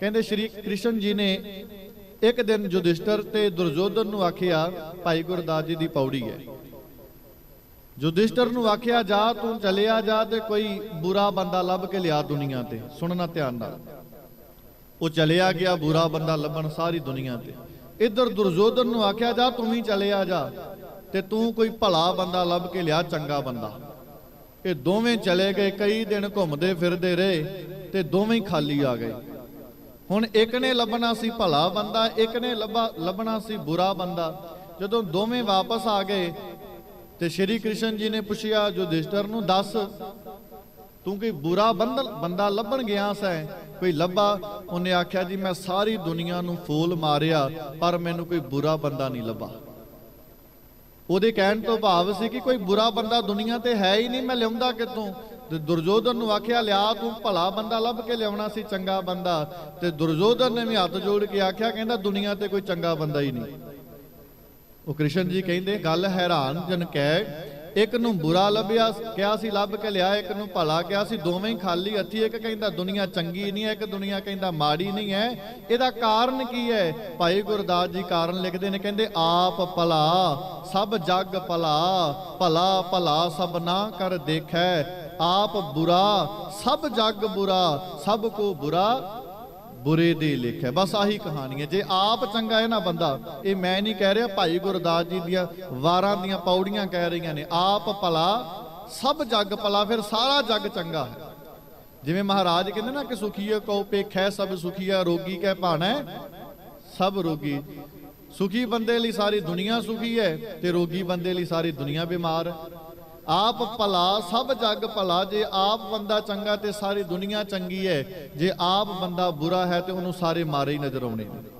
ਕਹਿੰਦੇ ਸ਼੍ਰੀ ਕ੍ਰਿਸ਼ਨ ਜੀ ਨੇ ਇੱਕ ਦਿਨ ਯੁਧਿਸ਼ਟਰ ਤੇ ਦੁਰਯੋਧਨ ਨੂੰ ਆਖਿਆ, ਭਾਈ ਗੁਰਦਾਸ ਜੀ ਦੀ ਪੌੜੀ ਹੈ। ਯੁਧਿਸ਼ਟਰ ਨੂੰ ਆਖਿਆ, ਜਾ, ਤੂੰ ਚਲਿਆ ਜਾ ਤੇ ਕੋਈ ਬੁਰਾ ਬੰਦਾ ਲੱਭ ਕੇ ਲਿਆ ਦੁਨੀਆ ਤੇ। ਸੁਣਨਾ ਧਿਆਨ ਨਾਲ। ਉਹ ਚਲਿਆ ਗਿਆ ਬੁਰਾ ਬੰਦਾ ਲੱਭਣ ਸਾਰੀ ਦੁਨੀਆ ਤੇ। ਇੱਧਰ ਦੁਰਯੋਧਨ ਨੂੰ ਆਖਿਆ, ਜਾ, ਤੂੰ ਵੀ ਚਲਿਆ ਜਾ ਤੇ ਤੂੰ ਕੋਈ ਭਲਾ ਬੰਦਾ ਲੱਭ ਕੇ ਲਿਆ ਚੰਗਾ ਬੰਦਾ। ਇਹ ਦੋਵੇਂ ਚਲੇ ਗਏ, ਕਈ ਦਿਨ ਘੁੰਮਦੇ ਫਿਰਦੇ ਰਹੇ ਤੇ ਦੋਵੇਂ ਹੀ ਖਾਲੀ ਆ ਗਏ। ਹੁਣ ਇੱਕ ਨੇ ਲੱਭਣਾ ਸੀ ਭਲਾ ਬੰਦਾ, ਇੱਕ ਨੇ ਲੱਭਾ, ਲੱਭਣਾ ਸੀ ਬੁਰਾ ਬੰਦਾ। ਜਦੋਂ ਦੋਵੇਂ ਵਾਪਸ ਆ ਗਏ ਤੇ ਸ਼੍ਰੀ ਕ੍ਰਿਸ਼ਨ ਜੀ ਨੇ ਪੁੱਛਿਆ ਯੁਧਿਸ਼ਟਰ ਨੂੰ ਦੱਸ, ਤੂੰ ਕੋਈ ਬੁਰਾ ਬੰਦ- ਬੰਦਾ ਲੱਭਣ ਗਿਆ ਸੈਂ? ਕੋਈ ਲੱਭਾ? ਉਹਨੇ ਆਖਿਆ, ਜੀ, ਮੈਂ ਸਾਰੀ ਦੁਨੀਆ ਨੂੰ ਫੂਲ ਮਾਰਿਆ, ਪਰ ਮੈਨੂੰ ਕੋਈ ਬੁਰਾ ਬੰਦਾ ਨਹੀਂ ਲੱਭਾ। ਉਹਦੇ ਕਹਿਣ ਤੋਂ ਭਾਵ ਸੀ ਕਿ ਕੋਈ ਬੁਰਾ ਬੰਦਾ ਦੁਨੀਆ ਤੇ ਹੈ ਹੀ ਨਹੀਂ, ਮੈਂ ਲਿਆਉਂਦਾ ਕਿਤੋਂ ਤੇ ਦੁਰਯੋਧਨ ਨੂੰ ਆਖਿਆ, ਲਿਆ ਤੂੰ ਭਲਾ ਬੰਦਾ ਲੱਭ ਕੇ ਲਿਆਉਣਾ ਸੀ, ਚੰਗਾ ਬੰਦਾ। ਤੇ ਦੁਰਯੋਧਨ ਨੇ ਵੀ ਹੱਥ ਜੋੜ ਕੇ ਆਖਿਆ, ਕਹਿੰਦਾ, ਦੁਨੀਆ ਤੇ ਕੋਈ ਚੰਗਾ ਬੰਦਾ ਹੀ ਨਹੀਂ। ਉਹ ਕ੍ਰਿਸ਼ਨ ਜੀ ਕਹਿੰਦੇ, ਗੱਲ ਹੈਰਾਨ ਜਨ ਕਹਿ ਇੱਕ ਨੂੰ ਬੁਰਾ ਲੱਭਿਆ, ਕਿਹਾ ਸੀ, ਲੱਭ ਕੇ ਲਿਆ, ਇੱਕ ਨੂੰ ਭਲਾ ਕਿਹਾ ਸੀ, ਦੋਵੇਂ ਖਾਲੀ ਹੱਥੀ, ਇੱਕ ਕਹਿੰਦਾ ਦੁਨੀਆ ਚੰਗੀ ਨਹੀਂ ਹੈ, ਇੱਕ ਦੁਨੀਆ ਕਹਿੰਦਾ ਮਾੜੀ ਨਹੀਂ ਹੈ। ਇਹਦਾ ਕਾਰਨ ਕੀ ਹੈ? ਭਾਈ ਗੁਰਦਾਸ ਜੀ ਕਾਰਨ ਲਿਖਦੇ ਨੇ, ਕਹਿੰਦੇ ਆਪ ਭਲਾ, ਸਭ ਜਗ ਭਲਾ ਭਲਾ ਭਲਾ ਸਭ ਨਾ ਕਰ ਦੇਖੈ, ਆਪ ਬੁਰਾ, ਸਭ ਜਗ ਬੁਰਾ, ਸਭ ਕੋ ਬੁਰਾ ਬੁਰੇ ਦੇ ਲਿਖਿਆ ਬਸ ਆਹੀ ਕਹਾਣੀ ਹੈ ਜੇ ਆਪ ਚੰਗਾ ਹੈ ਨਾ ਬੰਦਾ, ਇਹ ਮੈਂ ਨਹੀਂ ਕਹਿ ਰਿਹਾ, ਭਾਈ ਗੁਰਦਾਸ ਜੀ ਦੀਆਂ ਵਾਰਾਂ ਦੀਆਂ ਪੌੜੀਆਂ ਕਹਿ ਰਹੀਆਂ ਨੇ, ਆਪ ਭਲਾ, ਸਭ ਜੱਗ ਭਲਾ, ਫਿਰ ਸਾਰਾ ਜੱਗ ਚੰਗਾ ਹੈ। ਜਿਵੇਂ ਮਹਾਰਾਜ ਕਹਿੰਦੇ ਨਾ ਕਿ ਸੁਖੀਏ ਕੋ ਪੇਖੈ ਸਭ ਸੁਖੀਆ ਰੋਗੀ ਕਹਿ ਭਾਣਾ, ਸਭ ਰੋਗੀ। ਸੁਖੀ ਬੰਦੇ ਲਈ ਸਾਰੀ ਦੁਨੀਆ ਸੁਖੀ ਹੈ ਤੇ ਰੋਗੀ ਬੰਦੇ ਲਈ ਸਾਰੀ ਦੁਨੀਆ ਬਿਮਾਰ ਹੈ। ਆਪ ਭਲਾ, ਸਭ ਜੱਗ ਭਲਾ। ਜੇ ਆਪ ਬੰਦਾ ਚੰਗਾ ਤੇ ਸਾਰੀ ਦੁਨੀਆ ਚੰਗੀ ਹੈ, ਜੇ ਆਪ ਬੰਦਾ ਬੁਰਾ ਹੈ ਤੇ ਉਹਨੂੰ ਸਾਰੇ ਮਾਰੇ ਹੀ ਨਜ਼ਰ ਆਉਣੇ ਨੇ।